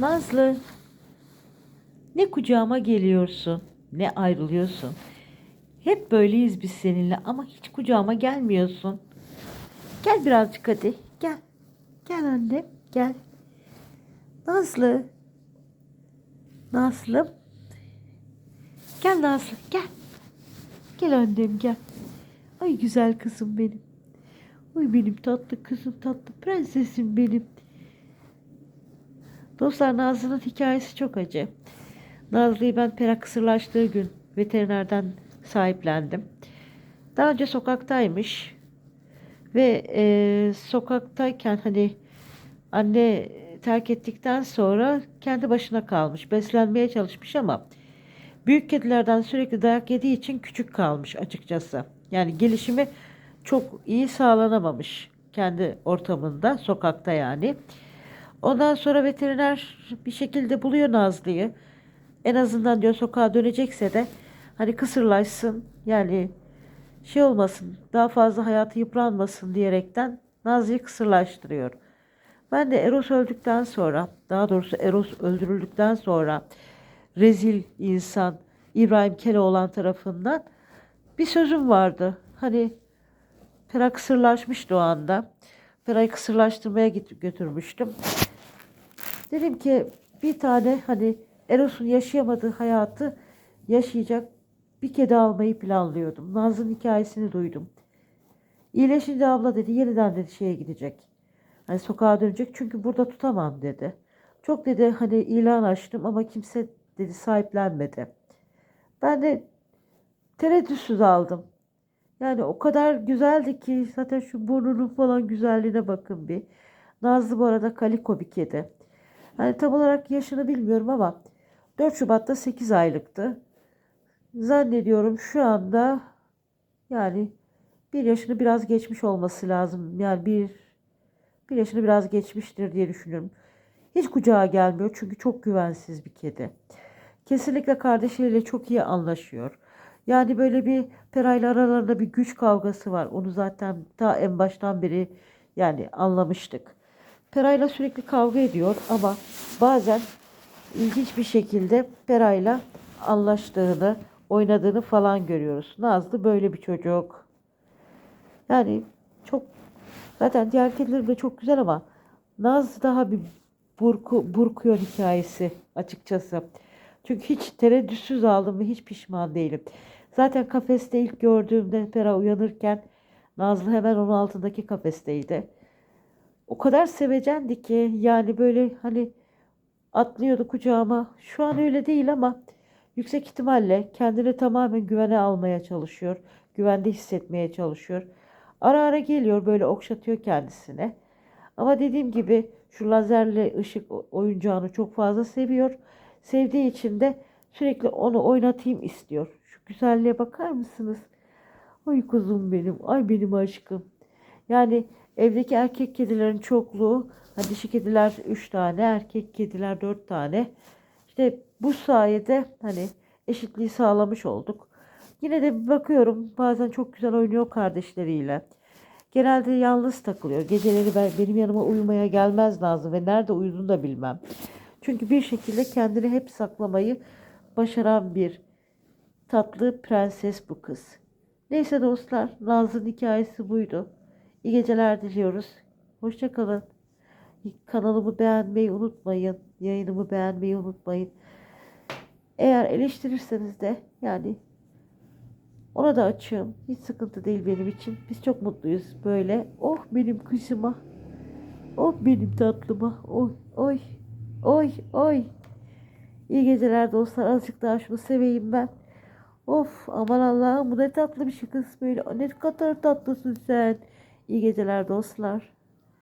Nazlı, ne kucağıma geliyorsun, ne ayrılıyorsun. Hep böyleyiz biz seninle ama hiç kucağıma gelmiyorsun. Gel birazcık hadi, gel. Gel annem, gel. Nazlı. Nazlı. Gel Nazlı, gel. Gel annem, gel. Ay güzel kızım benim. Ay benim tatlı kızım, tatlı prensesim benim. Dostlar Nazlı'nın hikayesi çok acı. Nazlı'yı ben pera kısırlaştığı gün veterinerden sahiplendim. Daha önce sokaktaymış ve e, sokaktayken hani anne terk ettikten sonra kendi başına kalmış. Beslenmeye çalışmış ama büyük kedilerden sürekli dayak yediği için küçük kalmış açıkçası. Yani gelişimi çok iyi sağlanamamış kendi ortamında, sokakta yani. Ondan sonra veteriner bir şekilde buluyor Nazlı'yı. En azından diyor sokağa dönecekse de hani kısırlaşsın yani şey olmasın daha fazla hayatı yıpranmasın diyerekten Nazlı'yı kısırlaştırıyor. Ben de Eros öldükten sonra daha doğrusu Eros öldürüldükten sonra rezil insan İbrahim Keloğlan tarafından bir sözüm vardı. Hani Pera kısırlaşmıştı o anda. Pera'yı kısırlaştırmaya götürmüştüm. Dedim ki bir tane hani Eros'un yaşayamadığı hayatı yaşayacak bir kedi almayı planlıyordum. Nazlı'nın hikayesini duydum. İyileşince abla dedi yeniden dedi şeye gidecek. Hani sokağa dönecek çünkü burada tutamam dedi. Çok dedi hani ilan açtım ama kimse dedi sahiplenmedi. Ben de tereddütsüz aldım. Yani o kadar güzeldi ki zaten şu burnunun falan güzelliğine bakın bir. Nazlı bu arada kaliko bir kedi. Hani tam olarak yaşını bilmiyorum ama 4 Şubat'ta 8 aylıktı. Zannediyorum şu anda yani bir yaşını biraz geçmiş olması lazım. Yani bir, bir yaşını biraz geçmiştir diye düşünüyorum. Hiç kucağa gelmiyor çünkü çok güvensiz bir kedi. Kesinlikle kardeşleriyle çok iyi anlaşıyor. Yani böyle bir Peray'la aralarında bir güç kavgası var. Onu zaten ta en baştan beri yani anlamıştık. Peray'la sürekli kavga ediyor ama bazen ilginç bir şekilde Peray'la anlaştığını, oynadığını falan görüyoruz. Nazlı böyle bir çocuk. Yani çok zaten diğer kedilerim de çok güzel ama Nazlı daha bir burku, burkuyor hikayesi açıkçası. Çünkü hiç tereddütsüz aldım ve hiç pişman değilim. Zaten kafeste ilk gördüğümde Pera uyanırken Nazlı hemen onun altındaki kafesteydi. O kadar sevecendi ki yani böyle hani atlıyordu kucağıma. Şu an öyle değil ama yüksek ihtimalle kendini tamamen güvene almaya çalışıyor. Güvende hissetmeye çalışıyor. Ara ara geliyor böyle okşatıyor kendisine. Ama dediğim gibi şu lazerli ışık oyuncağını çok fazla seviyor. Sevdiği için de sürekli onu oynatayım istiyor. Şu güzelliğe bakar mısınız? Ay kuzum benim, ay benim aşkım. Yani evdeki erkek kedilerin çokluğu, dişi kediler 3 tane, erkek kediler 4 tane. İşte bu sayede hani eşitliği sağlamış olduk. Yine de bakıyorum bazen çok güzel oynuyor kardeşleriyle. Genelde yalnız takılıyor. Geceleri ben, benim yanıma uyumaya gelmez lazım ve nerede uyuduğunu da bilmem. Çünkü bir şekilde kendini hep saklamayı başaran bir tatlı prenses bu kız. Neyse dostlar, Nazlı'nın hikayesi buydu. İyi geceler diliyoruz. Hoşçakalın. Kanalımı beğenmeyi unutmayın. Yayınımı beğenmeyi unutmayın. Eğer eleştirirseniz de yani ona da açığım. Hiç sıkıntı değil benim için. Biz çok mutluyuz böyle. Oh benim kızıma. Oh benim tatlıma. Oy oy. Oy oy. İyi geceler dostlar. Azıcık daha şunu seveyim ben. Of aman Allah'ım bu ne tatlı bir şey kız böyle. Ne kadar tatlısın sen. İyi geceler dostlar.